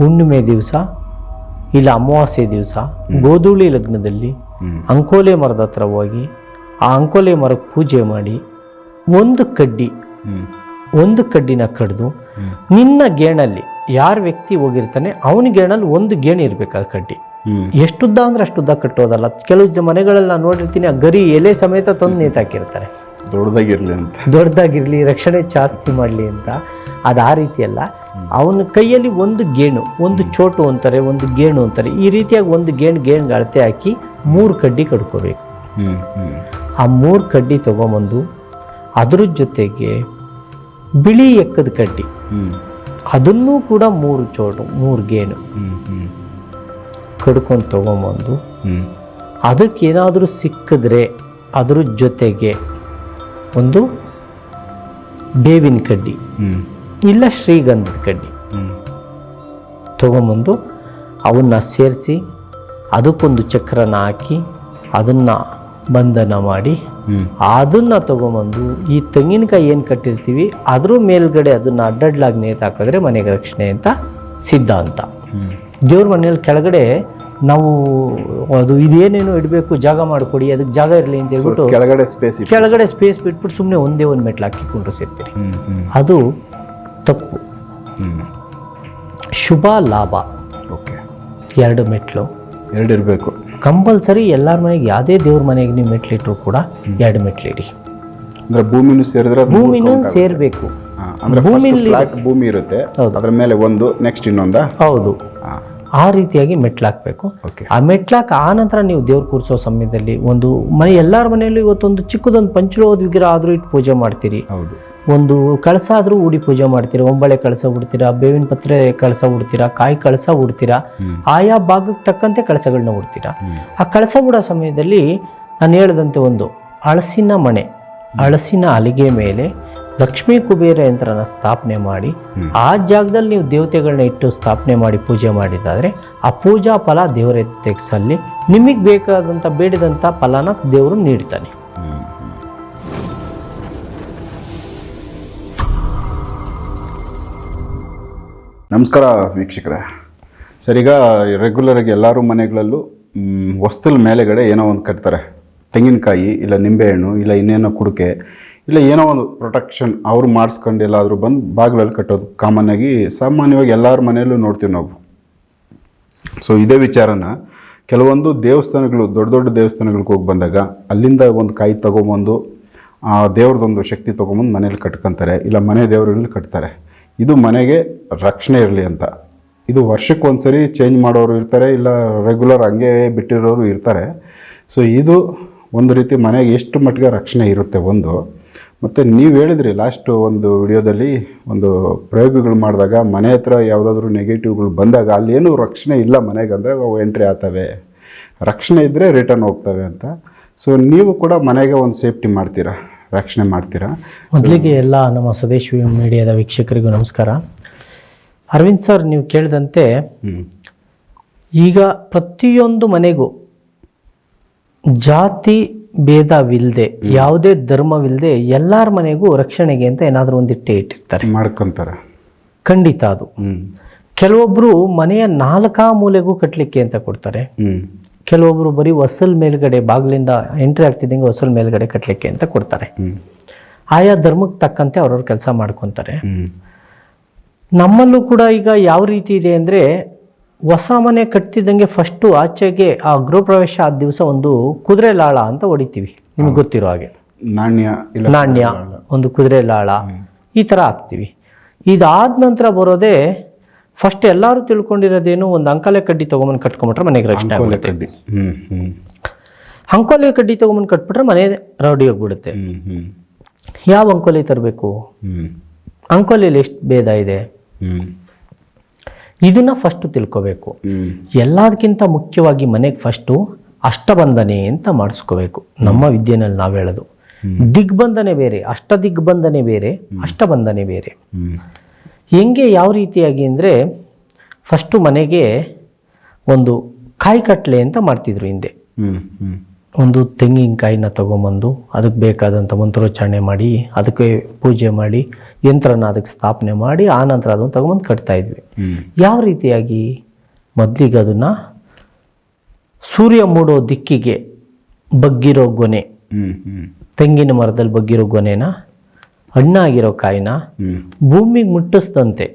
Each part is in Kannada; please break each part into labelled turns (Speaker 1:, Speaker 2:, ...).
Speaker 1: ಹುಣ್ಣಿಮೆ ದಿವಸ ಇಲ್ಲ ಅಮಾವಾಸ್ಯೆ ದಿವಸ ಗೋಧೂಳಿ ಲಗ್ನದಲ್ಲಿ. ಅಂಕೋಲೆ ಮರದ ಹತ್ರ ಹೋಗಿ ಆ ಅಂಕೋಲೆ ಮರಕ್ಕೆ ಪೂಜೆ ಮಾಡಿ ಒಂದು ಕಡ್ಡಿ ಒಂದು ಕಡ್ಡಿನ ಕಡ್ದು ನಿನ್ನ ಗೇಣಲ್ಲಿ ಯಾರ ವ್ಯಕ್ತಿ ಹೋಗಿರ್ತಾನೆ ಅವನ ಗೇಣಲ್ಲಿ ಒಂದು ಗೇಣಿ ಇರ್ಬೇಕು ಆ ಕಡ್ಡಿ. ಎಷ್ಟುದ್ದ ಅಂದ್ರೆ ಅಷ್ಟುದ್ದ ಕಟ್ಟೋದಲ್ಲ. ಕೆಲವು ಮನೆಗಳಲ್ಲಿ ನಾನು ನೋಡಿರ್ತೀನಿ ಆ ಗರಿ ಎಲೆ ಸಮೇತ ತಂದು ನೇತಾಕಿರ್ತಾರೆ.
Speaker 2: ದೊಡ್ಡದಾಗಿರ್ಲಿ ಅಂತ.
Speaker 1: ದೊಡ್ಡದಾಗಿರಲಿ ರಕ್ಷಣೆ ಜಾಸ್ತಿ ಮಾಡಲಿ ಅಂತ. ಅದು ಆ ರೀತಿ ಅಲ್ಲ. ಅವನ ಕೈಯಲ್ಲಿ ಒಂದು ಗೇಣು ಒಂದು ಚೋಟು ಅಂತಾರೆ ಒಂದು ಗೇಣು ಅಂತಾರೆ. ಈ ರೀತಿಯಾಗಿ ಒಂದು ಗೇಣು ಗೇಣಿಗೆ ಅಳತೆ ಹಾಕಿ ಮೂರು ಕಡ್ಡಿ ಕಡ್ಕೋಬೇಕು. ಆ ಮೂರು ಕಡ್ಡಿ ತೊಗೊಂಬಂದು ಅದ್ರ ಜೊತೆಗೆ ಬಿಳಿ ಎಕ್ಕದ ಕಡ್ಡಿ.
Speaker 2: ಹ್ಮ್.
Speaker 1: ಅದನ್ನೂ ಕೂಡ ಮೂರು ಚೋಟು ಮೂರು ಗೇಣು ಕಡ್ಕೊಂಡು ತೊಗೊಂಬಂದು ಅದಕ್ಕೇನಾದರೂ ಸಿಕ್ಕಿದ್ರೆ ಅದ್ರ ಜೊತೆಗೆ ಒಂದು ಬೇವಿನ ಕಡ್ಡಿ.
Speaker 2: ಹ್ಮ್.
Speaker 1: ಇಲ್ಲ ಶ್ರೀಗಂಧದ ಕಡ್ಡಿ. ತಗೊಂಬಂದು ಅವನ್ನ ಸೇರಿಸಿ ಅದಕ್ಕೊಂದು ಚಕ್ರನ ಹಾಕಿ ಅದನ್ನು ಬಂಧನ ಮಾಡಿ ಅದನ್ನ ತೊಗೊಂಬಂದು ಈ ತೆಂಗಿನಕಾಯಿ ಏನು ಕಟ್ಟಿರ್ತೀವಿ ಅದ್ರ ಮೇಲ್ಗಡೆ ಅದನ್ನು ಅಡ್ಡಡ್ಲಾಗಿ ನೇತು ಹಾಕಿದ್ರೆ ಮನೆಗೆ ರಕ್ಷಣೆ ಅಂತ ಸಿದ್ಧಾಂತ ದೇವ್ರ ಮನೆಯಲ್ಲಿ ಕೆಳಗಡೆ ನಾವು ಅದು ಇದೇನೇನು ಇಡಬೇಕು ಜಾಗ ಮಾಡಿಕೊಡಿ ಅದಕ್ಕೆ ಜಾಗ ಇರಲಿ ಅಂತ ಹೇಳ್ಬಿಟ್ಟು
Speaker 2: ಕೆಳಗಡೆ ಸ್ಪೇಸ್
Speaker 1: ಕೆಳಗಡೆ ಸ್ಪೇಸ್ ಬಿಟ್ಬಿಟ್ಟು ಸುಮ್ಮನೆ ಒಂದೇ ಒಂದು ಮೆಟ್ಲು ಹಾಕಿ ಕುಂಡ್ರಿಸಿರ್ತೀರಿ ಅದು ತಪ್ಪು. ಶುಭ ಲಾಭ.
Speaker 2: ಓಕೆ.
Speaker 1: ಎರಡು ಮೆಟ್ಲು.
Speaker 2: ಎರಡು ಇರಬೇಕು.
Speaker 1: ಕಂಪಲ್ಸರಿ ಎಲ್ಲರ ಮನೆಗೆ ಯಾವುದೇ ದೇವ್ರ ಮನೆಗೆ ನೀವು ಮೆಟ್ಲಿಟ್ರು ಕೂಡ ಎರಡು ಮೆಟ್ಲಿಡಿ
Speaker 2: ಅಂದ್ರೆ ಭೂಮಿನೂ ಸೇರಿದ್ರೆ
Speaker 1: ಭೂಮಿನೂ ಸೇರಬೇಕು.
Speaker 2: ಅಂದ್ರೆ
Speaker 1: ಭೂಮಿಲಿ-
Speaker 2: ಭೂಮಿ ಇರುತ್ತೆ ಅದರ ಮೇಲೆ ಒಂದು ನೆಕ್ಸ್ಟ್ ಇನ್ನೊಂದ?
Speaker 1: ಹೌದು. ಆ ರೀತಿಯಾಗಿ ಮೆಟ್ಲು ಹಾಕಬೇಕು.
Speaker 2: ಓಕೆ.
Speaker 1: ಆ ಮೆಟ್ಲಾಕ್ ಆ ನಂತರ ನೀವು ದೇವ್ರು ಕೂರಿಸೋ ಸಮಯದಲ್ಲಿ ಒಂದು ಮನೆ ಎಲ್ಲರ ಮನೆಯಲ್ಲೂ ಇವತ್ತೊಂದು ಚಿಕ್ಕದೊಂದು ಪಂಚಲೋದ ವಿಗ್ರಹ ಆದರೂ ಇಟ್ಟು ಪೂಜೆ ಮಾಡ್ತೀರಿ.
Speaker 2: ಹೌದು.
Speaker 1: ಒಂದು ಕಳಸ ಆದರೂ ಉಡಿ ಪೂಜೆ ಮಾಡ್ತೀರಾ? ಒಂಬಳೆ ಕಳಸ ಉಡ್ತೀರಾ? ಬೇವಿನ ಪತ್ರೆ ಕಳಸ ಉಡ್ತೀರಾ? ಕಾಯಿ ಕಳಸ ಉಡ್ತೀರಾ? ಆಯಾ ಭಾಗಕ್ಕೆ ತಕ್ಕಂತೆ ಕಳಸಗಳನ್ನ ಉಡ್ತೀರಾ? ಆ ಕಳಸ ಉಡೋ ಸಮಯದಲ್ಲಿ ನಾನು ಹೇಳಿದಂತೆ ಒಂದು ಹಳಸಿನ ಮಣೆ ಹಳಸಿನ ಅಲಿಗೆ ಮೇಲೆ ಲಕ್ಷ್ಮೀ ಕುಬೇರ ಯಂತ್ರನ ಸ್ಥಾಪನೆ ಮಾಡಿ ಆ ಜಾಗದಲ್ಲಿ ನೀವು ದೇವತೆಗಳನ್ನ ಇಟ್ಟು ಸ್ಥಾಪನೆ ಮಾಡಿ ಪೂಜೆ ಮಾಡಿದ್ದಾದರೆ ಆ ಪೂಜಾ ಫಲ ದೇವರ ತೆಗೆಸಲ್ಲಿ ನಿಮಗೆ ಬೇಕಾದಂಥ ಬೇಡಿದಂಥ ಫಲನ ದೇವರು ನೀಡ್ತಾನೆ.
Speaker 2: ನಮಸ್ಕಾರ ವೀಕ್ಷಕರೇ. ಸರ್, ಈಗ ರೆಗ್ಯುಲರ್ ಆಗಿ ಎಲ್ಲರೂ ಮನೆಗಳಲ್ಲೂ ವಸ್ತುಲ್ ಮೇಲೆಗಡೆ ಏನೋ ಒಂದು ಕಟ್ತಾರೆ. ತೆಂಗಿನಕಾಯಿ, ಇಲ್ಲ ನಿಂಬೆಹಣ್ಣು, ಇಲ್ಲ ಇನ್ನೇನೋ ಕುಡಿಕೆ, ಇಲ್ಲ ಏನೋ ಒಂದು ಪ್ರೊಟೆಕ್ಷನ್ ಅವ್ರು ಮಾಡಿಸ್ಕೊಂಡು ಎಲ್ಲಾದರೂ ಬಂದು ಬಾಗಿಲಲ್ಲಿ ಕಟ್ಟೋದು. ಕಾಮನ್ ಆಗಿ ಸಾಮಾನ್ಯವಾಗಿ ಎಲ್ಲರ ಮನೆಯಲ್ಲೂ ನೋಡ್ತೀವಿ ನಾವು. ಸೊ ಇದೇ ವಿಚಾರನ ಕೆಲವೊಂದು ದೇವಸ್ಥಾನಗಳು, ದೊಡ್ಡ ದೊಡ್ಡ ದೇವಸ್ಥಾನಗಳಿಗೆ ಹೋಗಿ ಬಂದಾಗ, ಅಲ್ಲಿಂದ ಒಂದು ಕಾಯಿ ತೊಗೊಂಬಂದು, ಆ ದೇವ್ರದ್ದೊಂದು ಶಕ್ತಿ ತೊಗೊಂಬಂದು ಮನೇಲಿ ಕಟ್ಕೊತಾರೆ, ಇಲ್ಲ ಮನೆ ದೇವರಲ್ಲಿ ಕಟ್ತಾರೆ. ಇದು ಮನೆಗೆ ರಕ್ಷಣೆ ಇರಲಿ ಅಂತ. ಇದು ವರ್ಷಕ್ಕೆ ಒಂದ್ಸರಿ ಚೇಂಜ್ ಮಾಡೋರು ಇರ್ತಾರೆ, ಇಲ್ಲ ರೆಗ್ಯುಲರ್ ಹಂಗೆ ಬಿಟ್ಟಿರೋರು ಇರ್ತಾರೆ. ಸೊ ಇದು ಒಂದು ರೀತಿ ಮನೆಗೆ ಎಷ್ಟು ಮಟ್ಟಿಗೆ ರಕ್ಷಣೆ ಇರುತ್ತೆ ಒಂದು. ಮತ್ತು ನೀವು ಹೇಳಿದ್ರಿ ಲಾಸ್ಟು ಒಂದು ವಿಡಿಯೋದಲ್ಲಿ ಒಂದು ಪ್ರಯೋಗಗಳು ಮಾಡಿದಾಗ ಮನೆ ಹತ್ರ ಯಾವುದಾದ್ರೂ ನೆಗೆಟಿವ್ಗಳು ಬಂದಾಗ ಅಲ್ಲೇನು ರಕ್ಷಣೆ ಇಲ್ಲ ಮನೆಗೆ ಅಂದರೆ ಅವು ಎಂಟ್ರಿ ಆಗ್ತವೆ. ರಕ್ಷಣೆ ಇದ್ದರೆ ರಿಟರ್ನ್ ಹೋಗ್ತವೆ ಅಂತ. ಸೊ ನೀವು ಕೂಡ ಮನೆಗೆ ಒಂದು ಸೇಫ್ಟಿ ಮಾಡ್ತೀರಾ? ರಕ್ಷಣೆ ಮಾಡ್ತೀರಾ?
Speaker 1: ಮೊದಲಿಗೆ ಎಲ್ಲ ನಮ್ಮ ಸ್ವದೇಶಿ ಮೀಡಿಯಾದ ವೀಕ್ಷಕರಿಗೂ ನಮಸ್ಕಾರ. ಅರವಿಂದ್ ಸರ್ ನೀವು ಕೇಳಿದಂತೆ ಈಗ ಪ್ರತಿಯೊಂದು ಮನೆಗೂ ಜಾತಿ ಭೇದವಿಲ್ಲದೆ ಯಾವುದೇ ಧರ್ಮವಿಲ್ಲದೆ ಎಲ್ಲರ ಮನೆಗೂ ರಕ್ಷಣೆಗೆ ಅಂತ ಏನಾದರೂ ಒಂದಿಟ್ಟೆ ಇಟ್ಟಿರ್ತಾರೆ.
Speaker 2: ಮಾಡ್ಕೊತಾರೆ.
Speaker 1: ಖಂಡಿತ ಅದು.
Speaker 2: ಕೆಲವೊಬ್ಬರು
Speaker 1: ಕೆಲವೊಬ್ರು ಮನೆಯ ನಾಲ್ಕಾ ಮೂಲೆಗೂ ಕಟ್ಟಲಿಕ್ಕೆ ಅಂತ ಕೊಡ್ತಾರೆ.
Speaker 2: ಹ್ಞೂ
Speaker 1: ಕೆಲವೊಬ್ರು ಬರೀ ಹೊಸಲ್ ಮೇಲ್ಗಡೆ ಬಾಗಿಲಿಂದ ಎಂಟ್ರಿ ಆಗ್ತಿದ್ದಂಗೆ ಹೊಸಲ್ ಮೇಲ್ಗಡೆ ಕಟ್ಟಲಿಕ್ಕೆ ಅಂತ ಕೊಡ್ತಾರೆ. ಆಯಾ ಧರ್ಮಕ್ಕೆ ತಕ್ಕಂತೆ ಅವ್ರವ್ರ ಕೆಲಸ ಮಾಡ್ಕೊತಾರೆ. ನಮ್ಮಲ್ಲೂ ಕೂಡ ಈಗ ಯಾವ ರೀತಿ ಇದೆ ಅಂದರೆ ಹೊಸ ಮನೆ ಕಟ್ತಿದ್ದಂಗೆ ಫಸ್ಟು ಆಚೆಗೆ ಆ ಗೃಹಪ್ರವೇಶ ಆದ ದಿವಸ ಒಂದು ಕುದುರೆ ಲಾಳ ಅಂತ ಹೊಡಿತೀವಿ. ನಿಮ್ಗೆ ಗೊತ್ತಿರೋ ಹಾಗೆ.
Speaker 2: ನಾಣ್ಯ
Speaker 1: ನಾಣ್ಯ ಒಂದು ಕುದುರೆ ಲಾಳ ಈ ಥರ ಹಾಕ್ತೀವಿ. ಇದಾದ ನಂತರ ಬರೋದೇ ಫಸ್ಟ್ ಎಲ್ಲರೂ ತಿಳ್ಕೊಂಡಿರೋದೇನು ಒಂದು ಅಂಕೋಲೆ ಕಡ್ಡಿ ತೊಗೊಂಬಂದು ಕಟ್ಕೊಂಬಿಟ್ರೆ ಮನೆಗೆ ರಕ್ಷಣೆ ಆಗುತ್ತೆ. ಅಂಕೋಲೆ ಕಡ್ಡಿ ತೊಗೊಂಬಂದು ಕಟ್ಬಿಟ್ರೆ ಮನೆ ರೌಡಿ ಹೋಗ್ಬಿಡುತ್ತೆ. ಯಾವ ಅಂಕೋಲೆ ತರಬೇಕು? ಅಂಕೋಲೆಯಲ್ಲಿ ಎಷ್ಟು ಭೇದ ಇದೆ? ಇದನ್ನ ಫಸ್ಟ್ ತಿಳ್ಕೋಬೇಕು. ಎಲ್ಲದಕ್ಕಿಂತ ಮುಖ್ಯವಾಗಿ ಮನೆಗೆ ಫಸ್ಟು ಅಷ್ಟಬಂಧನೆ ಅಂತ ಮಾಡಿಸ್ಕೋಬೇಕು. ನಮ್ಮ ವಿದ್ಯೆನಲ್ಲಿ ನಾವು ಹೇಳೋದು. ದಿಗ್ಬಂಧನೆ ಬೇರೆ ಅಷ್ಟ ದಿಗ್ಬಂಧನೆ ಬೇರೆ ಅಷ್ಟಬಂಧನೆ ಬೇರೆ. ಹೆಂಗೆ ಯಾವ ರೀತಿಯಾಗಿ ಅಂದರೆ ಫಸ್ಟು ಮನೆಗೆ ಒಂದು ಕಾಯಿ ಕಟ್ಲೆ ಅಂತ ಮಾಡ್ತಿದ್ರು ಹಿಂದೆ. ಒಂದು ತೆಂಗಿನಕಾಯಿನ ತೊಗೊಂಬಂದು ಅದಕ್ಕೆ ಬೇಕಾದಂಥ ಮಂತ್ರೋಚ್ಚಾರಣೆ ಮಾಡಿ ಅದಕ್ಕೆ ಪೂಜೆ ಮಾಡಿ ಯಂತ್ರನ ಅದಕ್ಕೆ ಸ್ಥಾಪನೆ ಮಾಡಿ ಆ ನಂತರ ಅದನ್ನು ತೊಗೊಂಬಂದು ಕಟ್ತಾ ಇದ್ವಿ. ಯಾವ ರೀತಿಯಾಗಿ ಮೊದಲಿಗೆ ಅದನ್ನು ಸೂರ್ಯ ಮೂಡೋ ದಿಕ್ಕಿಗೆ ಬಗ್ಗಿರೋ ಗೊನೆ ತೆಂಗಿನ ಮರದಲ್ಲಿ ಬಗ್ಗಿರೋ ಗೊನೆನ ಹಣ್ಣಾಗಿರೋ ಕಾಯಿನ ಭೂಮಿಗೆ ಮುಟ್ಟಿಸ್ದಂತೆ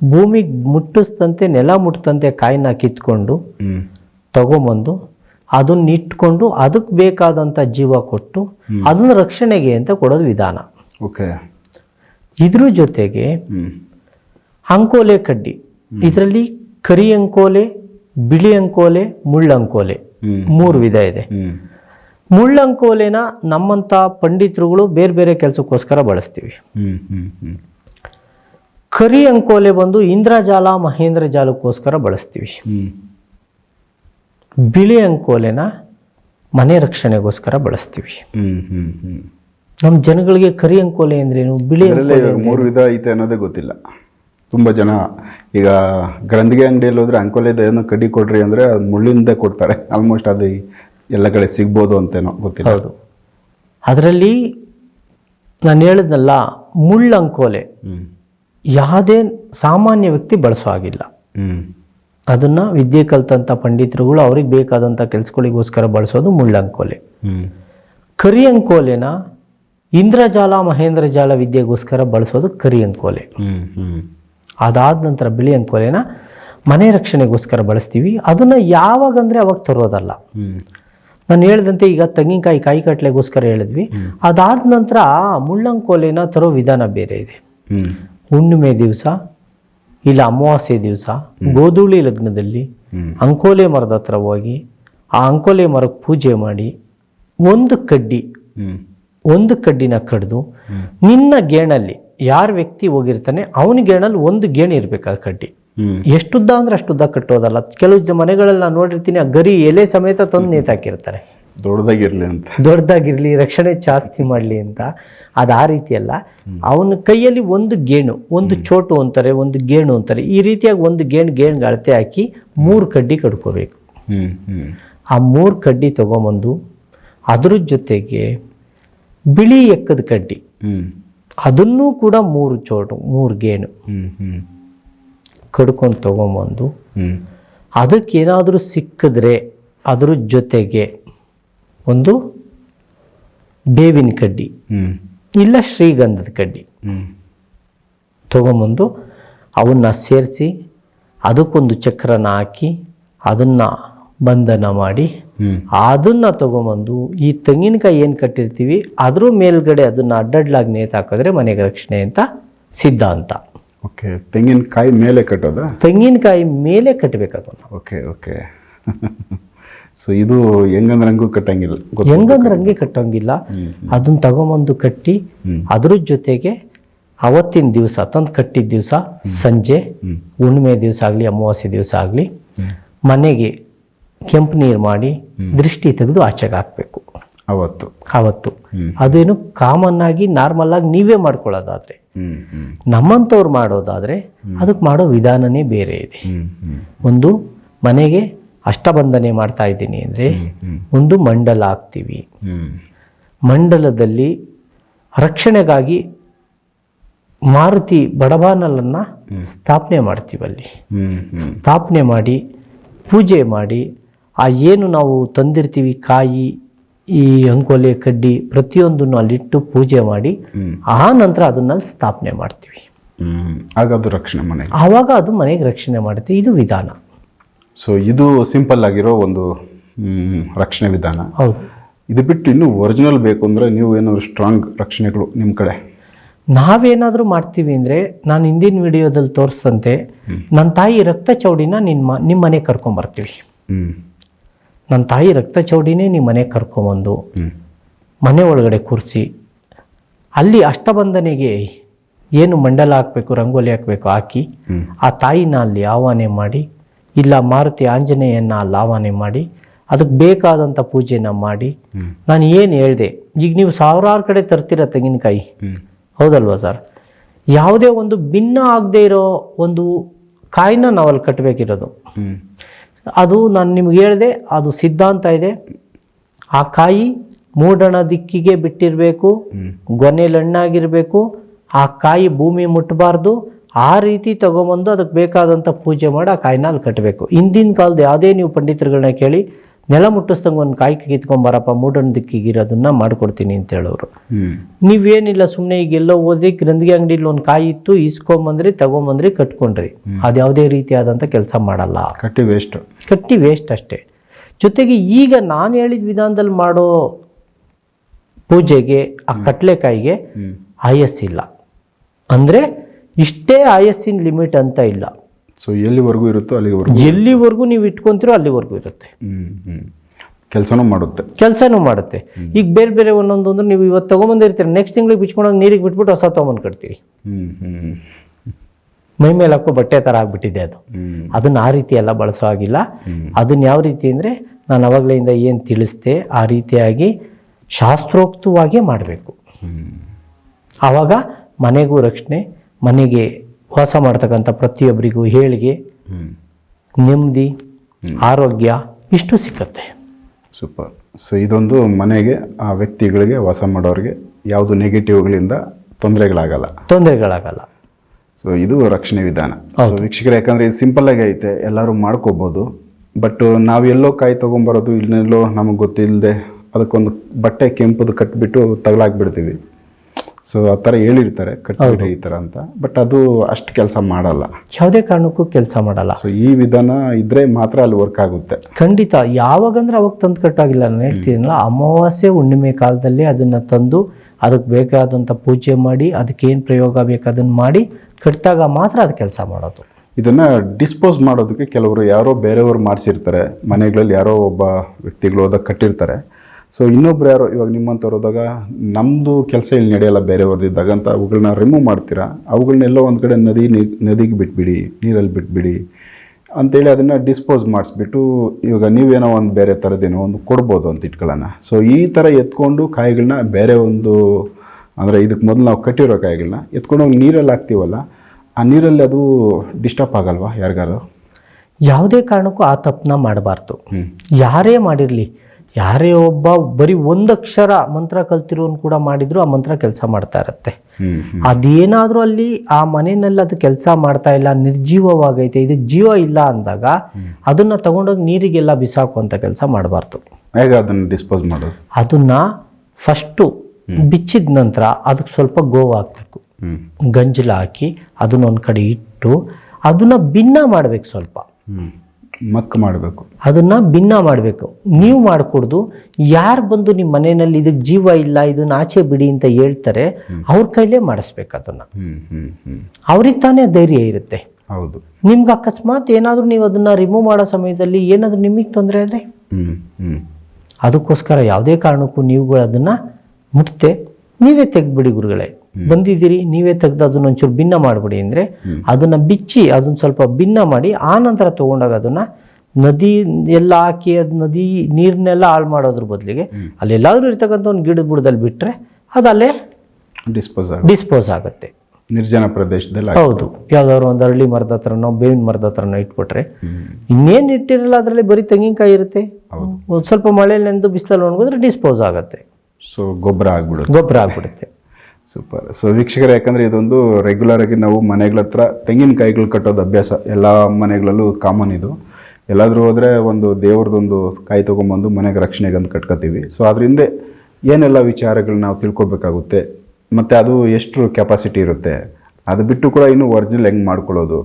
Speaker 1: ಭೂಮಿಗೆ ಮುಟ್ಟಿಸ್ದಂತೆ ನೆಲ ಮುಟ್ಟದಂತೆ ಕಾಯಿನ ಕಿತ್ಕೊಂಡು ತಗೊಂಬಂದು ಅದನ್ನ ಇಟ್ಕೊಂಡು ಅದಕ್ಕೆ ಬೇಕಾದಂಥ ಜೀವ ಕೊಟ್ಟು ಅದನ್ನ ರಕ್ಷಣೆಗೆ ಅಂತ ಕೊಡೋದು ವಿಧಾನ.
Speaker 2: ಓಕೆ.
Speaker 1: ಇದ್ರ ಜೊತೆಗೆ ಅಂಕೋಲೆ ಕಡ್ಡಿ. ಇದರಲ್ಲಿ ಕರಿ ಅಂಕೋಲೆ ಬಿಳಿ ಅಂಕೋಲೆ ಮುಳ್ಳಂಕೋಲೆ ಮೂರು ವಿಧ ಇದೆ. ಮುಳ್ಳಂಕೋಲೆನ ನಮ್ಮಂಥ ಪಂಡಿತರುಗಳು ಬೇರೆ ಬೇರೆ ಕೆಲಸಕ್ಕೋಸ್ಕರ ಬಳಸ್ತೀವಿ.
Speaker 2: ಹ್ಮ್ ಹ್ಮ್ ಹ್ಮ್.
Speaker 1: ಕರಿ ಅಂಕೋಲೆ ಬಂದು ಇಂದ್ರಜಾಲ ಮಹೇಂದ್ರ ಜಾಲಕ್ಕೋಸ್ಕರ ಬಳಸ್ತೀವಿ. ಬಿಳಿ ಅಂಕೋಲೆನ ಮನೆ ರಕ್ಷಣೆಗೋಸ್ಕರ ಬಳಸ್ತೀವಿ.
Speaker 2: ಹ್ಮ್ ಹ್ಮ್ ಹ್ಮ್.
Speaker 1: ನಮ್ಮ ಜನಗಳಿಗೆ ಕರಿ ಅಂಕೋಲೆ ಅಂದ್ರೇನು? ಬಿಳಿ
Speaker 2: ಮೂರು ವಿಧ ಐತೆ ಅನ್ನೋದೇ ಗೊತ್ತಿಲ್ಲ. ತುಂಬ ಜನ ಈಗ ಗ್ರಂಥಿಗೆ ಅಂಗಡಿಯಲ್ಲಿ ಹೋದ್ರೆ ಅಂಕೋಲೆದ ಏನೋ ಕಡ್ಡಿ ಕೊಡ್ರಿ ಅಂದರೆ ಅದು ಮುಳ್ಳಿಂದ ಕೊಡ್ತಾರೆ. ಆಲ್ಮೋಸ್ಟ್ ಅದು ಎಲ್ಲ ಕಡೆ ಸಿಗ್ಬೋದು ಅಂತೇನೋ ಗೊತ್ತಿಲ್ಲ
Speaker 1: ಹೌದು. ಅದರಲ್ಲಿ ನಾನು ಹೇಳಿದ್ನಲ್ಲ ಮುಳ್ಳಂಕೋಲೆ ಯಾವುದೇ ಸಾಮಾನ್ಯ ವ್ಯಕ್ತಿ ಬಳಸೋ
Speaker 2: ಆಗಿಲ್ಲ
Speaker 1: ಅದನ್ನು ವಿದ್ಯೆ ಕಲ್ತಂಥ ಪಂಡಿತರುಗಳು ಅವ್ರಿಗೆ ಬೇಕಾದಂಥ ಕೆಲಸಗಳಿಗೋಸ್ಕರ ಬಳಸೋದು ಮುಳ್ಳಂಕೋಲೆ
Speaker 2: ಕರಿಯಂಕೋಲೆನ
Speaker 1: ಕರಿ ಅಂಕೋಲೆನ ಇಂದ್ರಜಾಲ ಮಹೇಂದ್ರ ಜಾಲ ವಿದ್ಯೆಗೋಸ್ಕರ ಬಳಸೋದು ಕರಿ ಅಂಕೋಲೆ. ಅದಾದ ನಂತರ ಬಿಳಿ ಅಂಕೋಲೆನ ಮನೆ ರಕ್ಷಣೆಗೋಸ್ಕರ ಬಳಸ್ತೀವಿ. ಅದನ್ನು ಯಾವಾಗಂದರೆ ಅವಾಗ ತರೋದಲ್ಲ. ನಾನು ಹೇಳಿದಂತೆ ಈಗ ತೆಂಗಿನಕಾಯಿ ಕಾಯಿ ಕಟ್ಲೆಗೋಸ್ಕರ ಹೇಳಿದ್ವಿ ಅದಾದ ನಂತರ ಮುಳ್ಳಂಕೋಲೆನ ತರೋ ವಿಧಾನ ಬೇರೆ ಇದೆ. ಹುಣ್ಣಿಮೆ ದಿವಸ ಇಲ್ಲ ಅಮಾವಾಸ್ಯೆ ದಿವಸ ಗೋಧೂಳಿ ಲಗ್ನದಲ್ಲಿ ಅಂಕೋಲೆ ಮರದ ಹತ್ರ ಹೋಗಿ ಆ ಅಂಕೋಲೆ ಮರಕ್ಕೆ ಪೂಜೆ ಮಾಡಿ ಒಂದು ಕಡ್ಡಿ ಒಂದು ಕಡ್ಡಿನ ಕಡ್ದು ನಿನ್ನ ಗೇಣಲ್ಲಿ ಯಾರ ವ್ಯಕ್ತಿ ಹೋಗಿರ್ತಾನೆ ಅವನ ಗೇಣಲ್ಲಿ ಒಂದು ಗೇಣಿ ಇರಬೇಕು ಆ ಕಡ್ಡಿ. ಎಷ್ಟುದ್ದ ಅಂದ್ರೆ ಅಷ್ಟುದ್ದ ಕಟ್ಟೋದಲ್ಲ. ಕೆಲವು ಮನೆಗಳಲ್ಲಿ ನಾನು ನೋಡಿರ್ತೀನಿ ಆ ಗರಿ ಎಲೆ ಸಮೇತ ತಂದು ನೇತಾಕಿರ್ತಾರೆ.
Speaker 2: ದೊಡ್ಡದಾಗಿರ್ಲಿ ಅಂತ.
Speaker 1: ದೊಡ್ಡದಾಗಿರ್ಲಿ ರಕ್ಷಣೆ ಜಾಸ್ತಿ ಮಾಡಲಿ ಅಂತ. ಅದು ಆ ರೀತಿ ಅಲ್ಲ. ಅವನ ಕೈಯಲ್ಲಿ ಒಂದು ಗೇಣು ಒಂದು ಚೋಟು ಅಂತಾರೆ ಒಂದು ಗೇಣು ಅಂತಾರೆ. ಈ ರೀತಿಯಾಗಿ ಒಂದು ಗೇಣು ಗೇಣ್ಗೆ ಅಳತೆ ಹಾಕಿ ಮೂರು ಕಡ್ಡಿ ಕಡ್ಕೋಬೇಕು ಆ ಮೂರು ಕಡ್ಡಿ ತಗೊಂಬಂದು ಅದ್ರ ಜೊತೆಗೆ ಬಿಳಿ ಎಕ್ಕದ ಕಡ್ಡಿ. ಅದನ್ನೂ ಕೂಡ ಮೂರು ಚೋಟು ಮೂರು ಗೇಣು. ಕಡ್ಕೊಂಡು ತೊಗೊಂಬಂದು ಅದಕ್ಕೇನಾದರೂ ಸಿಕ್ಕಿದ್ರೆ ಅದ್ರ ಜೊತೆಗೆ ಒಂದು ಬೇವಿನ ಕಡ್ಡಿ ಇಲ್ಲ ಶ್ರೀಗಂಧದ ಕಡ್ಡಿ ತೊಗೊಂಬಂದು ಅವನ್ನ ಸೇರಿಸಿ ಅದಕ್ಕೊಂದು ಚಕ್ರನ ಹಾಕಿ ಅದನ್ನು ಬಂಧನ ಮಾಡಿ
Speaker 2: ಅದನ್ನ
Speaker 1: ಅದನ್ನು ತೊಗೊಂಬಂದು ಈ ತೆಂಗಿನಕಾಯಿ ಏನು ಕಟ್ಟಿರ್ತೀವಿ ಅದ್ರ ಮೇಲ್ಗಡೆ ಅದನ್ನು ಅಡ್ಡಡ್ಲಾಗಿ ನೇತಾಕಿದ್ರೆ ಮನೆಗೆ ರಕ್ಷಣೆ ಅಂತ ಸಿದ್ಧಾಂತ.
Speaker 2: ಓಕೆ ತೆಂಗಿನಕಾಯಿ ಮೇಲೆ ಕಟ್ಟೋದಾ?
Speaker 1: ತೆಂಗಿನಕಾಯಿ ಮೇಲೆ ಕಟ್ಟಬೇಕು ಅದನ್ನು
Speaker 2: ಓಕೆ ಓಕೆ ಸೊ ಇದು ಹೆಂಗಂದ್ರೆ ಹಂಗೂ ಕಟ್ಟಂಗಿಲ್ಲ ಹೆಂಗಂದ್ರಂಗೆ
Speaker 1: ಹೆಂಗಂದ್ರೆ ಹಂಗೆ ಕಟ್ಟೋಂಗಿಲ್ಲ ಅದನ್ನ ತಗೊಂಬಂದು ಕಟ್ಟಿ. ಅದ್ರ ಜೊತೆಗೆ ಅವತ್ತಿನ ದಿವಸ ತಂದು ಕಟ್ಟಿದ ದಿವಸ ಸಂಜೆ ಹುಣ್ಣಿಮೆ ದಿವಸ ಆಗಲಿ ಅಮಾವಾಸ್ಯೆ ದಿವಸ ಆಗಲಿ ಮನೆಗೆ ಕೆಂಪು ನೀರು ಮಾಡಿ ದೃಷ್ಟಿ ತೆಗೆದು ಆಚೆಗೆ ಹಾಕಬೇಕು.
Speaker 2: ಅವತ್ತು. ಅವತ್ತು.
Speaker 1: ಅದೇನು ಕಾಮನ್ ಆಗಿ ನಾರ್ಮಲ್ ಆಗಿ ನೀವೇ ಮಾಡ್ಕೊಳ್ಳೋದಾದ್ರೆ. ನಮ್ಮಂಥವ್ರು ಮಾಡೋದಾದರೆ ಅದಕ್ಕೆ ಮಾಡೋ ವಿಧಾನನೇ ಬೇರೆ ಇದೆ. ಒಂದು, ಮನೆಗೆ ಅಷ್ಟಬಂಧನೆ ಮಾಡ್ತಾ ಇದ್ದೀನಿ ಅಂದರೆ ಒಂದು ಮಂಡಲ
Speaker 2: ಆಗ್ತೀವಿ
Speaker 1: ಮಂಡಲದಲ್ಲಿ ರಕ್ಷಣೆಗಾಗಿ ಮಾರುತಿ ಬಡಬಾನಲನ್ನು ಸ್ಥಾಪನೆ ಮಾಡ್ತೀವಲ್ಲಿ ಸ್ಥಾಪನೆ ಮಾಡಿ, ಪೂಜೆ ಮಾಡಿ, ಆ ಏನು ನಾವು ತಂದಿರ್ತೀವಿ, ಕಾಯಿ ಈ ಅಂಕೋಲೆ ಕಡ್ಡಿ ಪ್ರತಿಯೊಂದನ್ನು ಅಲ್ಲಿಟ್ಟು ಪೂಜೆ ಮಾಡಿ ಆ ನಂತರ ಅದನ್ನಲ್ಲಿ ಸ್ಥಾಪನೆ ಮಾಡ್ತೀವಿ.
Speaker 2: ಆಗ ಅದು ರಕ್ಷಣೆ ಮನೆ.
Speaker 1: ಆವಾಗ ಅದು ಮನೆಗೆ ರಕ್ಷಣೆ ಮಾಡುತ್ತೆ. ಇದು ವಿಧಾನ.
Speaker 2: ಸೊ ಇದು ಸಿಂಪಲ್ ಆಗಿರೋ ಒಂದು ರಕ್ಷಣೆ ವಿಧಾನ.
Speaker 1: ಹೌದು.
Speaker 2: ಇದು ಬಿಟ್ಟು ಇನ್ನೂ ಒರಿಜಿನಲ್ ಬೇಕು ಅಂದರೆ ನೀವು ಏನಾದ್ರು ಸ್ಟ್ರಾಂಗ್ ರಕ್ಷಣೆಗಳು ನಿಮ್ಮ ಕಡೆ?
Speaker 1: ನಾವೇನಾದರೂ ಮಾಡ್ತೀವಿ ಅಂದರೆ ನಾನು ಹಿಂದಿನ ವಿಡಿಯೋದಲ್ಲಿ ತೋರಿಸಂತೆ ನನ್ನ ತಾಯಿ ರಕ್ತ ಚೌಡಿನ ನಿಮ್ಮ ನಿಮ್ಮ ಮನೆಗೆ ಕರ್ಕೊಂಬರ್ತೀವಿ ನನ್ನ ತಾಯಿ ರಕ್ತ ಚೌಡಿನೇ ನಿಮ್ಮ ಮನೆಗೆ ಕರ್ಕೊಂಬಂದು ಮನೆ ಒಳಗಡೆ ಕೂರಿಸಿ ಅಲ್ಲಿ ಅಷ್ಟಬಂಧನೆಗೆ ಏನು ಮಂಡಲ ಹಾಕಬೇಕು ರಂಗೋಲಿ ಹಾಕಬೇಕು ಹಾಕಿ ಆ ತಾಯಿನ ಅಲ್ಲಿ ಆಹ್ವಾನ ಮಾಡಿ ಇಲ್ಲ ಮಾರುತಿ ಆಂಜನೇಯನ ಅಲ್ಲಿ ಆಹ್ವಾನ ಮಾಡಿ ಅದಕ್ಕೆ ಬೇಕಾದಂಥ ಪೂಜೆನ ಮಾಡಿ ನಾನು ಏನು ಹೇಳಿದೆ ಈಗ ನೀವು ಸಾವಿರಾರು ಕಡೆ ತರ್ತೀರ ತೆಂಗಿನಕಾಯಿ. ಹೌದಲ್ವಾ ಸರ್ ಯಾವುದೇ ಒಂದು ಭಿನ್ನ ಆಗದೆ ಇರೋ ಒಂದು ಕಾಯಿನ ನಾವಲ್ಲಿ ಕಟ್ಟಬೇಕಿರೋದು ಅದು ನಾನು ನಿಮ್ಗೆ ಹೇಳಿದೆ, ಅದು ಸಿದ್ಧಾಂತ ಇದೆ. ಆ ಕಾಯಿ ಮೂಡಣ ದಿಕ್ಕಿಗೆ ಬಿಟ್ಟಿರಬೇಕು ಗೊನೆಯಲ್ಲಿ ಹಣ್ಣಾಗಿರಬೇಕು ಆ ಕಾಯಿ ಭೂಮಿ ಮುಟ್ಟಬಾರ್ದು ಆ ರೀತಿ ತಗೊಂಬಂದು ಅದಕ್ಕೆ ಬೇಕಾದಂಥ ಪೂಜೆ ಮಾಡಿ ಆ ಕಾಯಿನ ಅಲ್ಲಿ ಕಟ್ಟಬೇಕು. ಹಿಂದಿನ ಕಾಲದ ಯಾವುದೇ ನೀವು ಪಂಡಿತರುಗಳನ್ನ ಕೇಳಿ ನೆಲ ಮುಟ್ಟಿಸ್ದಂಗೆ ಒಂದು ಕಾಯಿ ಕಿತ್ಕೊಂಬಾರಪ್ಪ ಮೂಡನ ದಿಕ್ಕಿಗಿರೋದನ್ನ ಮಾಡ್ಕೊಡ್ತೀನಿ ಅಂತ ಹೇಳೋರು. ನೀವೇನಿಲ್ಲ ಸುಮ್ಮನೆ ಈಗ ಎಲ್ಲೋ ಹೋದ್ರಿ ಗ್ರಂಥಿಗೆ ಅಂಗಡಿಲಿ ಒಂದು ಕಾಯಿ ಇತ್ತು ಇಸ್ಕೊಂಬಂದ್ರಿ ತಗೊಂಬಂದ್ರಿ ಕಟ್ಕೊಂಡ್ರಿ. ಅದ್ಯಾವುದೇ ರೀತಿಯಾದಂಥ ಕೆಲಸ ಮಾಡಲ್ಲ.
Speaker 2: ಕಟ್ಟಿ ವೇಸ್ಟ್
Speaker 1: ಕಟ್ಟಿ ವೇಸ್ಟ್ ಅಷ್ಟೇ. ಜೊತೆಗೆ ಈಗ ನಾನು ಹೇಳಿದ ವಿಧಾನದಲ್ಲಿ ಮಾಡೋ ಪೂಜೆಗೆ ಆ ಕಟ್ಲೆಕಾಯಿಗೆ ಆಯಸ್ಸಿಲ್ಲ. ಅಂದರೆ ಇಷ್ಟೇ ಆಯಸ್ಸಿನ ಲಿಮಿಟ್ ಅಂತ ಇಲ್ಲ.
Speaker 2: ಸೊ ಎಲ್ಲಿವರೆಗೂ ಇರುತ್ತೋ ಅಲ್ಲಿವರೆಗೂ
Speaker 1: ಎಲ್ಲಿವರೆಗೂ ನೀವು ಇಟ್ಕೊಂತೀರೋ ಅಲ್ಲಿವರೆಗೂ ಇರುತ್ತೆ.
Speaker 2: ಕೆಲಸನೂ ಮಾಡುತ್ತೆ.
Speaker 1: ಕೆಲಸನೂ ಮಾಡುತ್ತೆ. ಈಗ ಬೇರೆ ಬೇರೆ ಒಂದೊಂದು ಅಂದ್ರೆ ನೀವು ಇವತ್ತು ತೊಗೊಂಬಂದಿರ್ತೀರಿ. ನೆಕ್ಸ್ಟ್ ತಿಂಗಳಿಗೆ ಬಿಚ್ಕೊಂಡೋಗಿ ನೀರಿಗೆ ಬಿಟ್ಬಿಟ್ಟು ಹೊಸ ತೊಗೊಂಬಂದು ಕಟ್ತೀರಿ. ಮೈ ಮೇಲೆ ಹಾಕೋ ಬಟ್ಟೆ ಥರ ಆಗಿಬಿಟ್ಟಿದೆ ಅದು. ಅದನ್ನ ಆ ರೀತಿ ಎಲ್ಲ ಬಳಸೋ ಆಗಿಲ್ಲ ಅದನ್ನ ಯಾವ ರೀತಿ ಅಂದರೆ ನಾನು ಅವಾಗಲಿಂದ ಏನು ತಿಳಿಸ್ದೆ ಆ ರೀತಿಯಾಗಿ ಶಾಸ್ತ್ರೋಕ್ತವಾಗಿಯೇ ಮಾಡಬೇಕು. ಆವಾಗ ಮನೆಗೂ ರಕ್ಷಣೆ ಮನೆಗೆ ವಾಸ ಮಾಡ್ತಕ್ಕಂಥ ಪ್ರತಿಯೊಬ್ಬರಿಗೂ
Speaker 2: ಹೇಳಿಗೆ
Speaker 1: ನೆಮ್ಮದಿ ಆರೋಗ್ಯ ಇಷ್ಟು ಸಿಕ್ಕತ್ತೆ.
Speaker 2: ಸೂಪರ್. ಸೊ ಇದೊಂದು ಮನೆಗೆ ಆ ವ್ಯಕ್ತಿಗಳಿಗೆ ವಾಸ ಮಾಡೋರಿಗೆ ಯಾವುದು ನೆಗೆಟಿವ್ಗಳಿಂದ ತೊಂದರೆಗಳಾಗಲ್ಲ.
Speaker 1: ತೊಂದರೆಗಳಾಗಲ್ಲ.
Speaker 2: ಸೊ ಇದು ರಕ್ಷಣೆ ವಿಧಾನ. ಸೊ ವೀಕ್ಷಕರು ಯಾಕಂದರೆ ಇದು ಸಿಂಪಲ್ಲಾಗಿ ಆಗಿ ಐತೆ ಎಲ್ಲರೂ ಮಾಡ್ಕೋಬೋದು. ಬಟ್ ನಾವು ಎಲ್ಲೋ ಕಾಯಿ ತೊಗೊಂಬರೋದು ಇಲ್ಲೆಲ್ಲೋ ನಮಗೆ ಗೊತ್ತಿಲ್ಲದೆ ಅದಕ್ಕೊಂದು ಬಟ್ಟೆ ಕೆಂಪದು ಕಟ್ಬಿಟ್ಟು ತಗಲಾಕ್ಬಿಡ್ತೀವಿ ಸೊ ಆ ಥರ ಹೇಳಿರ್ತಾರೆ ಕಟ್ಬಿಡಿ ಈ ಥರ ಅಂತ. ಬಟ್ ಅದು ಅಷ್ಟು ಕೆಲಸ ಮಾಡಲ್ಲ.
Speaker 1: ಯಾವುದೇ ಕಾರಣಕ್ಕೂ ಕೆಲಸ ಮಾಡಲ್ಲ.
Speaker 2: ಸೊ ಈ ವಿಧಾನ ಇದ್ರೆ ಮಾತ್ರ ಅಲ್ಲಿ ವರ್ಕ್ ಆಗುತ್ತೆ.
Speaker 1: ಖಂಡಿತ ಯಾವಾಗಂದ್ರೆ ಅವಾಗ ತಂದು ಕಟ್ಟಾಗಿಲ್ಲ. ನಾನು ಹೇಳ್ತೀನಲ್ಲ ಅಮಾವಾಸ್ಯೆ ಹುಣ್ಣಿಮೆ ಕಾಲದಲ್ಲಿ ಅದನ್ನು ತಂದು ಅದಕ್ಕೆ ಬೇಕಾದಂಥ ಪೂಜೆ ಮಾಡಿ ಅದಕ್ಕೆ ಏನು ಪ್ರಯೋಗ ಬೇಕು ಅದನ್ನು ಮಾಡಿ ಕಟ್ಟಿದಾಗ ಮಾತ್ರ ಅದು ಕೆಲಸ ಮಾಡೋದು.
Speaker 2: ಇದನ್ನ ಡಿಸ್ಪೋಸ್ ಮಾಡೋದಕ್ಕೆ ಕೆಲವರು ಯಾರೋ ಬೇರೆಯವರು ಮಾಡಿಸಿರ್ತಾರೆ. ಮನೆಗಳಲ್ಲಿ ಯಾರೋ ಒಬ್ಬ ವ್ಯಕ್ತಿಗಳು ಹೋದಾಗ ಕಟ್ಟಿರ್ತಾರೆ. ಸೊ ಇನ್ನೊಬ್ರು ಯಾರೋ ಇವಾಗ ನಿಮ್ಮಂಥವ್ರು ಹೋದಾಗ ನಮ್ಮದು ಕೆಲಸ ಇಲ್ಲಿ ನಡೆಯಲ್ಲ ಬೇರೆಯವ್ರದ್ದಿದ್ದಾಗ ಅಂತ ಅವುಗಳನ್ನ ರಿಮೂವ್ ಮಾಡ್ತೀರಾ? ಅವುಗಳನ್ನೆಲ್ಲೋ ಒಂದು ಕಡೆ ನದಿ ನದಿಗೆ ಬಿಟ್ಬಿಡಿ ನೀರಲ್ಲಿ ಬಿಟ್ಬಿಡಿ ಅಂತೇಳಿ ಅದನ್ನು ಡಿಸ್ಪೋಸ್ ಮಾಡಿಸ್ಬಿಟ್ಟು ಇವಾಗ ನೀವೇನೋ ಒಂದು ಬೇರೆ ಥರದ್ದೇನೋ ಒಂದು ಕೊಡ್ಬೋದು ಅಂತ ಇಟ್ಕೊಳ್ಳೋಣ. ಸೊ ಈ ಥರ ಎತ್ಕೊಂಡು ಕಾಯಿಗಳನ್ನ ಬೇರೆ ಒಂದು ಅಂದರೆ ಇದಕ್ಕೆ ಮೊದಲು ನಾವು ಕಟ್ಟಿರೋ ಕಾಯಿಗಳನ್ನ ಎತ್ಕೊಂಡು ಹೋಗಿ ನೀರಲ್ಲಿ ಹಾಕ್ತೀವಲ್ಲ ಆ ನೀರಲ್ಲಿ ಅದು ಡಿಸ್ಟರ್ಬ್ ಆಗಲ್ವಾ ಯಾರಿಗಾರು?
Speaker 1: ಯಾವುದೇ ಕಾರಣಕ್ಕೂ ಆ ತಪ್ಪನ್ನ ಮಾಡಬಾರ್ದು. ಯಾರೇ ಮಾಡಿರಲಿ ಯಾರೇ ಒಬ್ಬ ಬರೀ ಒಂದಕ್ಷರ ಮಂತ್ರ ಕಲ್ತಿರೋನ್ ಕೂಡ ಮಾಡಿದ್ರು ಆ ಮಂತ್ರ ಕೆಲಸ ಮಾಡ್ತಾ ಇರುತ್ತೆ. ಅದೇನಾದರೂ ಅಲ್ಲಿ ಆ ಮನೆಯಲ್ಲಿ ಅದು ಕೆಲಸ ಮಾಡ್ತಾ ಇಲ್ಲ ನಿರ್ಜೀವವಾಗೈತೆ ಇದಕ್ಕೆ ಜೀವ ಇಲ್ಲ ಅಂದಾಗ ಅದನ್ನ ತಗೊಂಡೋಗಿ ನೀರಿಗೆಲ್ಲ ಬಿಸಾಕುವಂತ ಕೆಲಸ ಮಾಡಬಾರ್ದು.
Speaker 2: ಹೇಗೆ ಅದನ್ನು ಡಿಸ್ಪೋಸ್ ಮಾಡೋದು?
Speaker 1: ಅದನ್ನ ಫಸ್ಟು ಬಿಚ್ಚಿದ ನಂತರ ಅದಕ್ಕೆ ಸ್ವಲ್ಪ ಗೋವಾಗಬೇಕು ಹಾಕಬೇಕು. ಗಂಜಲ ಹಾಕಿ ಅದನ್ನ ಒಂದು ಕಡೆ ಇಟ್ಟು ಅದನ್ನ ಭಿನ್ನ ಮಾಡ್ಬೇಕು ಸ್ವಲ್ಪ.
Speaker 2: ಮಕ್ ಮಾಡಬೇಕು.
Speaker 1: ಅದನ್ನ ಭಿನ್ನ ಮಾಡಬೇಕು. ನೀವು ಮಾಡಿಕೊಡ್ದು ಯಾರು ಬಂದು ನಿಮ್ಮ ಮನೆಯಲ್ಲಿ ಇದಕ್ಕೆ ಜೀವ ಇಲ್ಲ ಇದನ್ನ ಆಚೆ ಬಿಡಿ ಅಂತ ಹೇಳ್ತಾರೆ ಅವ್ರ ಕೈಲೇ ಮಾಡಿಸ್ಬೇಕು ಅದನ್ನ. ಅವ್ರಿಗೆ ತಾನೇ ಧೈರ್ಯ ಇರುತ್ತೆ.
Speaker 2: ಹೌದು.
Speaker 1: ನಿಮ್ಗೆ ಅಕಸ್ಮಾತ್ ಏನಾದರೂ ನೀವು ಅದನ್ನ ರಿಮೂವ್ ಮಾಡೋ ಸಮಯದಲ್ಲಿ ಏನಾದರೂ ನಿಮಗೆ ತೊಂದರೆ ಆದರೆ? ಅದಕ್ಕೋಸ್ಕರ ಯಾವುದೇ ಕಾರಣಕ್ಕೂ ನೀವುಗಳು ಅದನ್ನ ಮುಟ್ತೆ ನೀವೇ ತೆಗ್ದ್ಬಿಡಿ ಗುರುಗಳೇ. ಬಂದಿದ್ದೀರಿ ನೀವೇ ತೆಗೆದು ಅದನ್ನ ಒಂಚೂರು ಭಿನ್ನ ಮಾಡಿಬಿಡಿ ಅಂದರೆ ಅದನ್ನ ಬಿಚ್ಚಿ ಅದನ್ನ ಸ್ವಲ್ಪ ಭಿನ್ನ ಮಾಡಿ ಆ ನಂತರ ತೊಗೊಂಡಾಗ ಅದನ್ನ ನದಿ ಎಲ್ಲ ಹಾಕಿ ಅದು ನದಿ ನೀರನ್ನೆಲ್ಲ ಹಾಳು ಮಾಡೋದ್ರ ಬದಲಿಗೆ ಅಲ್ಲೆಲ್ಲಾದರೂ ಇರ್ತಕ್ಕಂಥ ಒಂದು ಗಿಡದ ಬುಡದಲ್ಲಿ ಬಿಟ್ಟರೆ ಅದಲ್ಲೇ
Speaker 2: ಡಿಸ್ಪೋಸ್
Speaker 1: ಡಿಸ್ಪೋಸ್ ಆಗುತ್ತೆ.
Speaker 2: ನಿರ್ಜನ ಪ್ರದೇಶದಲ್ಲಿ
Speaker 1: ಹೌದು. ಯಾವ್ದಾದ್ರು ಒಂದು ಅರಳಿ ಮರದ ಹತ್ರನೋ ಬೇವಿನ ಮರದ ಹತ್ರನೋ ಇಟ್ಬಿಟ್ರೆ ಇನ್ನೇನು ಇಟ್ಟಿರಲ್ಲ ಅದರಲ್ಲಿ ಬರೀ ತೆಂಗಿನಕಾಯಿ ಇರುತ್ತೆ. ಒಂದು ಸ್ವಲ್ಪ ಮಳೆಯಲ್ಲಿ ನೆಂದು ಬಿಸಿಲಲ್ಲಿ ಒಣಗಿದ್ರೆ ಡಿಸ್ಪೋಸ್ ಆಗುತ್ತೆ.
Speaker 2: ಸೊ ಗೊಬ್ಬರ ಆಗ್ಬಿಡುತ್ತೆ.
Speaker 1: ಗೊಬ್ಬರ ಆಗ್ಬಿಡುತ್ತೆ.
Speaker 2: ಸೂಪರ್ ಸೊ ವೀಕ್ಷಕರು ಯಾಕಂದರೆ ಇದೊಂದು ರೆಗ್ಯುಲರ್ ಆಗಿ ನಾವು ಮನೆಗಳ ಹತ್ರ ತೆಂಗಿನಕಾಯಿಗಳು ಕಟ್ಟೋದು ಅಭ್ಯಾಸ. ಎಲ್ಲ ಮನೆಗಳಲ್ಲೂ ಕಾಮನ್ ಇದು. ಎಲ್ಲಾದರೂ ಹೋದರೆ ಒಂದು ದೇವ್ರದೊಂದು ಕಾಯಿ ತೊಗೊಂಬಂದು ಮನೆಗೆ ರಕ್ಷಣೆಗೆ ಅಂತ ಕಟ್ಕೋತೀವಿ. ಸೊ ಅದರಿಂದ ಏನೆಲ್ಲ ವಿಚಾರಗಳನ್ನ ನಾವು ತಿಳ್ಕೊಬೇಕಾಗುತ್ತೆ. ಮತ್ತು ಅದು ಎಷ್ಟು ಕೆಪಾಸಿಟಿ ಇರುತ್ತೆ. ಅದು ಬಿಟ್ಟು ಕೂಡ ಇನ್ನೂ ಒರಿಜಿನಲ್ ಹೆಂಗೆ ಮಾಡ್ಕೊಳ್ಳೋದು.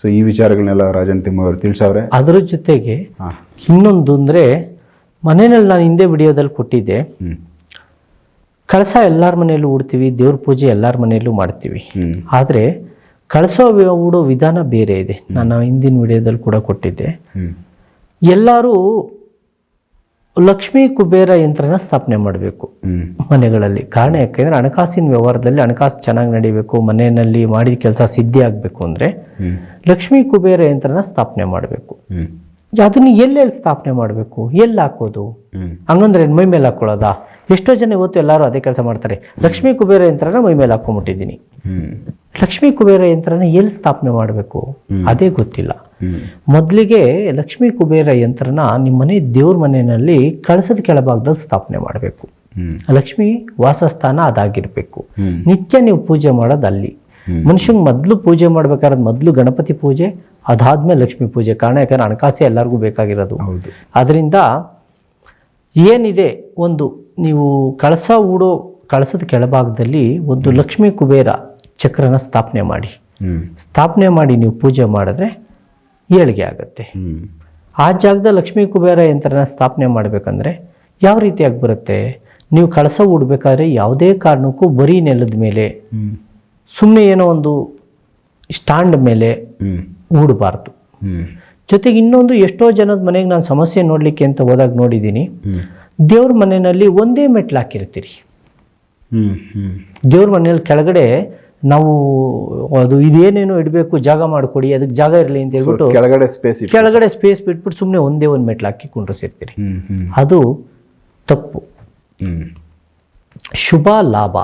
Speaker 2: ಸೊ ಈ ವಿಚಾರಗಳನ್ನೆಲ್ಲ ರಾಜನ್ ತಿಮ್ಮ ಅವರು ತಿಳಿಸವ್ರೆ.
Speaker 1: ಅದರ ಜೊತೆಗೆ ಇನ್ನೊಂದು ಅಂದರೆ ಮನೆಯಲ್ಲಿ ನಾನು ಹಿಂದೆ ವಿಡಿಯೋದಲ್ಲಿ ಕೊಟ್ಟಿದ್ದೆ.
Speaker 2: ಹ್ಞೂ
Speaker 1: ಕಳಸ ಎಲ್ಲರ ಮನೆಯಲ್ಲೂ ಉಡ್ತೀವಿ ದೇವ್ರ ಪೂಜೆ ಎಲ್ಲರ ಮನೆಯಲ್ಲೂ ಮಾಡ್ತೀವಿ. ಆದರೆ ಕಳಸ ಉಡೋ ವಿಧಾನ ಬೇರೆ ಇದೆ. ನಾನು ಹಿಂದಿನ ವಿಡಿಯೋದಲ್ಲಿ ಕೂಡ ಕೊಟ್ಟಿದ್ದೆ. ಎಲ್ಲರೂ ಲಕ್ಷ್ಮೀ ಕುಬೇರ ಯಂತ್ರನ ಸ್ಥಾಪನೆ ಮಾಡಬೇಕು ಮನೆಗಳಲ್ಲಿ. ಕಾರಣ ಯಾಕೆಂದ್ರೆ ಹಣಕಾಸಿನ ವ್ಯವಹಾರದಲ್ಲಿ ಹಣಕಾಸು ಚೆನ್ನಾಗಿ ನಡಿಬೇಕು ಮನೆಯಲ್ಲಿ ಮಾಡಿದ ಕೆಲಸ ಸಿದ್ಧಿ ಆಗಬೇಕು ಅಂದರೆ ಲಕ್ಷ್ಮೀ ಕುಬೇರ ಯಂತ್ರನ ಸ್ಥಾಪನೆ ಮಾಡಬೇಕು. ಅದನ್ನು ಎಲ್ಲೆಲ್ಲಿ ಸ್ಥಾಪನೆ ಮಾಡಬೇಕು? ಎಲ್ಲಿ ಹಾಕೋದು? ಹಂಗಂದ್ರೆ ಮೈ ಮೇಲೆ ಹಾಕೊಳ್ಳೋದಾ? ಎಷ್ಟೋ ಜನ ಇವತ್ತು ಎಲ್ಲರೂ ಅದೇ ಕೆಲಸ ಮಾಡ್ತಾರೆ. ಲಕ್ಷ್ಮೀ ಕುಬೇರ ಯಂತ್ರನ ಮೈ ಮೇಲೆ ಹಾಕೊಂಡ್ಬಿಟ್ಟಿದ್ದೀನಿ ಲಕ್ಷ್ಮೀ ಕುಬೇರ ಯಂತ್ರನ ಎಲ್ಲಿ ಸ್ಥಾಪನೆ ಮಾಡಬೇಕು? ಅದೇ ಗೊತ್ತಿಲ್ಲ. ಮೊದಲಿಗೆ ಲಕ್ಷ್ಮೀ ಕುಬೇರ ಯಂತ್ರನ ನಿಮ್ಮ ಮನೆ ದೇವ್ರ ಮನೆಯಲ್ಲಿ ಕಳಸದ ಕೆಳಭಾಗದಲ್ಲಿ ಸ್ಥಾಪನೆ ಮಾಡಬೇಕು. ಲಕ್ಷ್ಮಿ ವಾಸಸ್ಥಾನ ಅದಾಗಿರ್ಬೇಕು. ನಿತ್ಯ ನೀವು ಪೂಜೆ ಮಾಡೋದು ಅಲ್ಲಿ. ಮನುಷ್ಯಂಗೆ ಮೊದಲು ಪೂಜೆ ಮಾಡ್ಬೇಕಾದ್ರೆ ಮೊದಲು ಗಣಪತಿ ಪೂಜೆ ಅದಾದ್ಮೇಲೆ ಲಕ್ಷ್ಮೀ ಪೂಜೆ. ಕಾರಣ ಯಾಕಂದ್ರೆ ಹಣಕಾಸೆ ಎಲ್ಲರಿಗೂ ಬೇಕಾಗಿರೋದು. ಅದರಿಂದ ಏನಿದೆ ಒಂದು ನೀವು ಕಳಸ ಹೂಡೋ ಕಳಸದ ಕೆಳಭಾಗದಲ್ಲಿ ಒಂದು ಲಕ್ಷ್ಮೀ ಕುಬೇರ ಚಕ್ರನ ಸ್ಥಾಪನೆ ಮಾಡಿ. ಸ್ಥಾಪನೆ ಮಾಡಿ ನೀವು ಪೂಜೆ ಮಾಡಿದ್ರೆ ಏಳಿಗೆ ಆಗುತ್ತೆ. ಆ ಜಾಗದ ಲಕ್ಷ್ಮೀ ಕುಬೇರ ಯಂತ್ರನ ಸ್ಥಾಪನೆ ಮಾಡಬೇಕಂದ್ರೆ ಯಾವ ರೀತಿಯಾಗಿ ಬರುತ್ತೆ? ನೀವು ಕಳಸ ಹೂಡ್ಬೇಕಾದ್ರೆ ಯಾವುದೇ ಕಾರಣಕ್ಕೂ ಬರೀ ನೆಲದ ಮೇಲೆ ಸುಮ್ಮನೆ ಏನೋ ಒಂದು ಸ್ಟ್ಯಾಂಡ್ ಮೇಲೆ
Speaker 2: ಊಡಬಾರ್ದು.
Speaker 1: ಹೂಡಬಾರ್ದು ಜೊತೆಗೆ ಇನ್ನೊಂದು ಎಷ್ಟೋ ಜನದ ಮನೆಗೆ ನಾನು ಸಮಸ್ಯೆ ನೋಡಲಿಕ್ಕೆ ಅಂತ ಹೋದಾಗ ನೋಡಿದ್ದೀನಿ. ದೇವ್ರ ಮನೆಯಲ್ಲಿ ಒಂದೇ ಮೆಟ್ಲು ಹಾಕಿರ್ತೀರಿ. ದೇವ್ರ ಮನೆಯಲ್ಲಿ ಕೆಳಗಡೆ ನಾವು ಅದು ಇದೇನೇನೋ ಇಡಬೇಕು ಜಾಗ ಮಾಡಿಕೊಡಿ ಅದಕ್ಕೆ ಜಾಗ ಇರಲಿ ಅಂತ ಹೇಳ್ಬಿಟ್ಟು
Speaker 2: ಕೆಳಗಡೆ ಸ್ಪೇಸ್
Speaker 1: ಕೆಳಗಡೆ ಸ್ಪೇಸ್ ಬಿಟ್ಬಿಟ್ಟು ಸುಮ್ಮನೆ ಒಂದೇ ಒಂದು ಮೆಟ್ಲು ಹಾಕಿ ಕುಂಡ್ರಿಸಿರ್ತೀರಿ. ಅದು ತಪ್ಪು. ಶುಭ ಲಾಭ.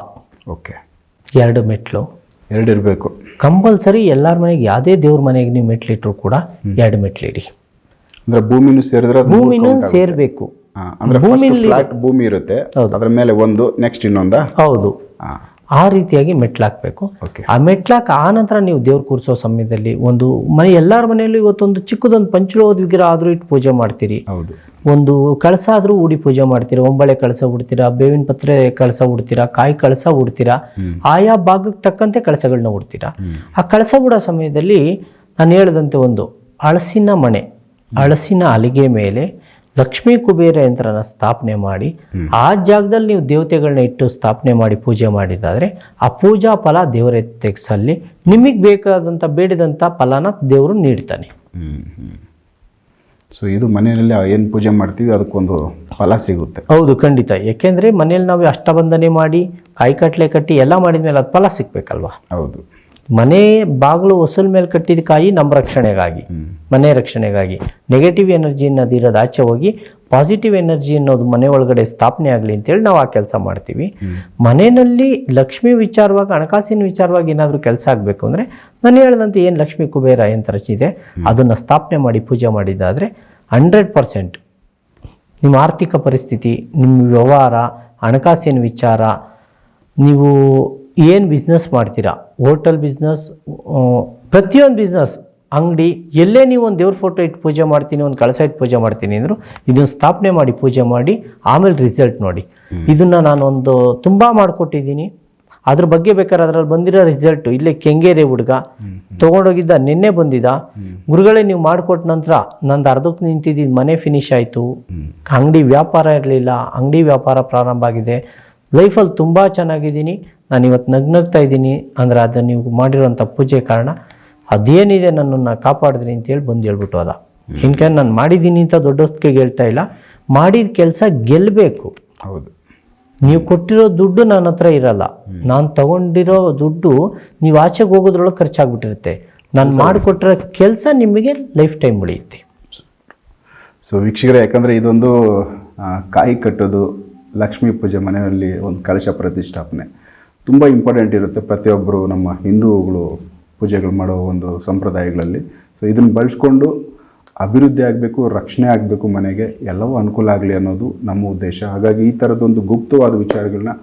Speaker 2: ಓಕೆ
Speaker 1: ಎರಡು ಮೆಟ್ಲು.
Speaker 2: ಎರಡು ಇರಬೇಕು.
Speaker 1: ಕಂಪಲ್ಸರಿ ಎಲ್ಲರ ಮನೆಗೆ ಯಾವುದೇ ದೇವ್ರ ಮನೆಗೆ ನೀವು ಮೆಟ್ಲಿಟ್ರು ಕೂಡ ಎರಡು ಮೆಟ್ಲಿಡಿ
Speaker 2: ಅಂದ್ರೆ ಭೂಮಿನೂ ಸೇರಿದ್ರೆ
Speaker 1: ಭೂಮಿನೂ ಸೇರಬೇಕು.
Speaker 2: ಅಂದ್ರೆ
Speaker 1: ಭೂಮಿಲಿ-
Speaker 2: ಫ್ಲಾಟ್ ಭೂಮಿ ಇರುತ್ತೆ ಅದರ ಮೇಲೆ ಒಂದು ನೆಕ್ಸ್ಟ್ ಇನ್ನೊಂದ?
Speaker 1: ಹೌದು. ಆ. ರೀತಿಯಾಗಿ
Speaker 2: ಮೆಟ್ಲಾಕ್ಬೇಕು
Speaker 1: ಆ ಮೆಟ್ಲಾಕ್ ಆ ನಂತರ ನೀವು ದೇವ್ರ ಕೂರಿಸೋ ಸಮಯದಲ್ಲಿ ಒಂದು ಮನೆ ಎಲ್ಲರ ಮನೆಯಲ್ಲೂ ಇವತ್ತೊಂದು ಚಿಕ್ಕದೊಂದು ಪಂಚಲೋದ ವಿಗ್ರಹ ಆದರೂ ಇಟ್ಟು ಪೂಜೆ ಮಾಡ್ತೀರಿ.
Speaker 2: ಹೌದು.
Speaker 1: ಒಂದು ಕಳಸ ಆದರೂ ಹೂಡಿ ಪೂಜೆ ಮಾಡ್ತೀರಾ ಒಂಬಳೆ ಕಳಸ ಉಡ್ತೀರಾ ಬೇವಿನ ಪತ್ರೆ ಕಳಸ ಉಡ್ತೀರಾ ಕಾಯಿ ಕಳಸ ಉಡ್ತೀರಾ ಆಯಾ ಭಾಗಕ್ಕೆ ತಕ್ಕಂತೆ ಕಳಸಗಳನ್ನ ಉಡ್ತೀರಾ. ಆ ಕಳಸ ಉಡೋ ಸಮಯದಲ್ಲಿ ನಾನು ಹೇಳಿದಂತೆ ಒಂದು ಹಳಸಿನ ಮಣೆ ಹಳಸಿನ ಅಲಿಗೆ ಮೇಲೆ ಲಕ್ಷ್ಮೀ ಕುಬೇರ ಯಂತ್ರನ ಸ್ಥಾಪನೆ ಮಾಡಿ ಆ ಜಾಗದಲ್ಲಿ ನೀವು ದೇವತೆಗಳನ್ನ ಇಟ್ಟು ಸ್ಥಾಪನೆ ಮಾಡಿ ಪೂಜೆ ಮಾಡಿದಾದ್ರೆ ಆ ಪೂಜಾ ಫಲ ದೇವರ ತೆಗೆಸಲ್ಲಿ ನಿಮಗೆ ಬೇಕಾದಂಥ ಬೇಡಿದಂಥ ಫಲನ ದೇವರು ನೀಡ್ತಾನೆ.
Speaker 2: ಸೊ ಇದು ಮನೆಯಲ್ಲಿ ಏನು ಪೂಜೆ ಮಾಡ್ತೀವಿ ಅದಕ್ಕೊಂದು ಫಲ ಸಿಗುತ್ತೆ.
Speaker 1: ಹೌದು ಖಂಡಿತ. ಯಾಕೆಂದ್ರೆ ಮನೆಯಲ್ಲಿ ನಾವು ಅಷ್ಟಬಂಧನೆ ಮಾಡಿ ಕಾಯಿ ಕಟ್ಲೆ ಕಟ್ಟಿ ಎಲ್ಲ ಮಾಡಿದ್ಮೇಲೆ ಅದು ಫಲ ಸಿಗ್ಬೇಕಲ್ವಾ?
Speaker 2: ಹೌದು.
Speaker 1: ಮನೆ ಬಾಗಿಲು ಹೊಸಲ್ ಮೇಲೆ ಕಟ್ಟಿದ ಕಾಯಿ ನಮ್ಮ ರಕ್ಷಣೆಗಾಗಿ ಮನೆ ರಕ್ಷಣೆಗಾಗಿ. ನೆಗೆಟಿವ್ ಎನರ್ಜಿ ಅನ್ನೋದು ಇರೋದು ಆಚೆ ಹೋಗಿ ಪಾಸಿಟಿವ್ ಎನರ್ಜಿ ಅನ್ನೋದು ಮನೆ ಒಳಗಡೆ ಸ್ಥಾಪನೆ ಆಗಲಿ ಅಂತೇಳಿ ನಾವು ಆ ಕೆಲಸ ಮಾಡ್ತೀವಿ. ಮನೆಯಲ್ಲಿ ಲಕ್ಷ್ಮಿ ವಿಚಾರವಾಗಿ ಹಣಕಾಸಿನ ವಿಚಾರವಾಗಿ ಏನಾದರೂ ಕೆಲಸ ಆಗಬೇಕು ಅಂದರೆ ನಾನು ಹೇಳ್ದಂತೆ ಏನು ಲಕ್ಷ್ಮಿ ಕುಬೇರ ಯಂತ್ರ ಇದೆ ಅದನ್ನು ಸ್ಥಾಪನೆ ಮಾಡಿ ಪೂಜೆ ಮಾಡಿದ್ದಾದರೆ ಹಂಡ್ರೆಡ್ ಪರ್ಸೆಂಟ್ ನಿಮ್ಮ ಆರ್ಥಿಕ ಪರಿಸ್ಥಿತಿ ನಿಮ್ಮ ವ್ಯವಹಾರ ಹಣಕಾಸಿನ ವಿಚಾರ ನೀವು ಏನು ಬಿಸ್ನೆಸ್ ಮಾಡ್ತೀರಾ? ಹೋಟೆಲ್ ಬಿಸ್ನೆಸ್ ಪ್ರತಿಯೊಂದು ಬಿಸ್ನೆಸ್ ಅಂಗಡಿ ಎಲ್ಲೇ ನೀವು ಒಂದು ದೇವ್ರ ಫೋಟೋ ಇಟ್ಟು ಪೂಜೆ ಮಾಡ್ತೀನಿ ಒಂದು ಕಳಸ ಇಟ್ಟು ಪೂಜೆ ಮಾಡ್ತೀನಿ ಅಂದರು ಇದನ್ನು ಸ್ಥಾಪನೆ ಮಾಡಿ ಪೂಜೆ ಮಾಡಿ ಆಮೇಲೆ ರಿಸಲ್ಟ್ ನೋಡಿ. ಇದನ್ನು ನಾನು ಒಂದು ತುಂಬ ಮಾಡಿಕೊಟ್ಟಿದ್ದೀನಿ. ಅದ್ರ ಬಗ್ಗೆ ಬೇಕಾದ್ರೆ ಅದ್ರಲ್ಲಿ ಬಂದಿರೋ ರಿಸಲ್ಟು ಇಲ್ಲೇ ಕೆಂಗೇರಿ ಹುಡುಗ ತೊಗೊಂಡೋಗಿದ್ದ ನಿನ್ನೆ ಬಂದಿದ್ದ ಗುರುಗಳೇ ನೀವು ಮಾಡಿಕೊಟ್ಟ ನಂತರ ನಂದು ಅರ್ಧಕ್ಕೆ ನಿಂತಿದ್ದು ಮನೆ ಫಿನಿಶ್ ಆಯಿತು. ಅಂಗಡಿ ವ್ಯಾಪಾರ ಇರಲಿಲ್ಲ ಅಂಗಡಿ ವ್ಯಾಪಾರ ಪ್ರಾರಂಭ ಆಗಿದೆ. ಲೈಫಲ್ಲಿ ತುಂಬ ಚೆನ್ನಾಗಿದ್ದೀನಿ. ನಾನು ಇವತ್ತು ನಗ್ನಗ್ತಾ ಇದ್ದೀನಿ. ಅಂದರೆ ಅದನ್ನು ನೀವು ಮಾಡಿರೋಂಥ ಪೂಜೆ ಕಾರಣ ಅದೇನಿದೆ ನನ್ನನ್ನು ಕಾಪಾಡಿದ್ರಿ ಅಂತೇಳಿ ಬಂದು ಹೇಳ್ಬಿಟ್ಟು ಅದ ಇನ್ಕೆ ನಾನು ಮಾಡಿದ್ದೀನಿ ಅಂತ ದೊಡ್ಡೊತ್ತಿಗೆ ಹೇಳ್ತಾ ಇಲ್ಲ. ಮಾಡಿದ ಕೆಲಸ ಗೆಲ್ಲಬೇಕು
Speaker 2: ಹೌದು.
Speaker 1: ನೀವು ಕೊಟ್ಟಿರೋ ದುಡ್ಡು ನನ್ನ ಹತ್ರ ಇರಲ್ಲ. ನಾನು ತಗೊಂಡಿರೋ ದುಡ್ಡು ನೀವು ಆಚೆಗೆ ಹೋಗೋದ್ರೊಳಗೆ ಖರ್ಚಾಗ್ಬಿಟ್ಟಿರುತ್ತೆ. ನಾನು ಮಾಡಿಕೊಟ್ಟಿರೋ ಕೆಲಸ ನಿಮಗೆ ಲೈಫ್ ಟೈಮ್ ಉಳಿಯುತ್ತೆ.
Speaker 2: ಸೊ ವೀಕ್ಷಕರೇ ಯಾಕಂದರೆ ಇದೊಂದು ಕಾಯಿ ಕಟ್ಟೋದು ಲಕ್ಷ್ಮೀ ಪೂಜೆ ಮನೆಯಲ್ಲಿ ಒಂದು ಕಲಶ ಪ್ರತಿಷ್ಠಾಪನೆ. ತುಂಬ ಇಂಪಾರ್ಟೆಂಟ್ ಇರುತ್ತೆ ಪ್ರತಿಯೊಬ್ಬರು ನಮ್ಮ ಹಿಂದೂಗಳು ಪೂಜೆಗಳು ಮಾಡೋ ಒಂದು ಸಂಪ್ರದಾಯಗಳಲ್ಲಿ. ಸೊ ಇದನ್ನು ಬಳಸ್ಕೊಂಡು ಅಭಿವೃದ್ಧಿ ಆಗಬೇಕು, ರಕ್ಷಣೆ ಆಗಬೇಕು ಮನೆಗೆ, ಎಲ್ಲವೂ ಅನುಕೂಲ ಆಗಲಿ ಅನ್ನೋದು ನಮ್ಮ ಉದ್ದೇಶ. ಹಾಗಾಗಿ ಈ ಥರದ್ದೊಂದು ಗುಪ್ತವಾದ ವಿಚಾರಗಳನ್ನ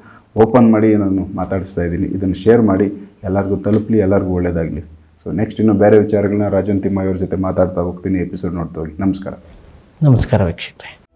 Speaker 2: ಓಪನ್ ಮಾಡಿ ನಾನು ಮಾತಾಡಿಸ್ತಾ ಇದ್ದೀನಿ. ಇದನ್ನು ಶೇರ್ ಮಾಡಿ, ಎಲ್ಲರಿಗೂ ತಲುಪಲಿ, ಎಲ್ಲರಿಗೂ ಒಳ್ಳೆಯದಾಗಲಿ ಸೊ ನೆಕ್ಸ್ಟ್ ಇನ್ನೂ ಬೇರೆ ವಿಚಾರಗಳನ್ನ ರಾಜನ್ ತಿಮ್ಮಯ್ಯವ್ರ ಜೊತೆ ಮಾತಾಡ್ತಾ ಹೋಗ್ತೀನಿ ಎಪಿಸೋಡ್ ನೋಡ್ತಾ ಹೋಗಿ ನಮಸ್ಕಾರ.
Speaker 1: ನಮಸ್ಕಾರ ವೀಕ್ಷಕರೇ.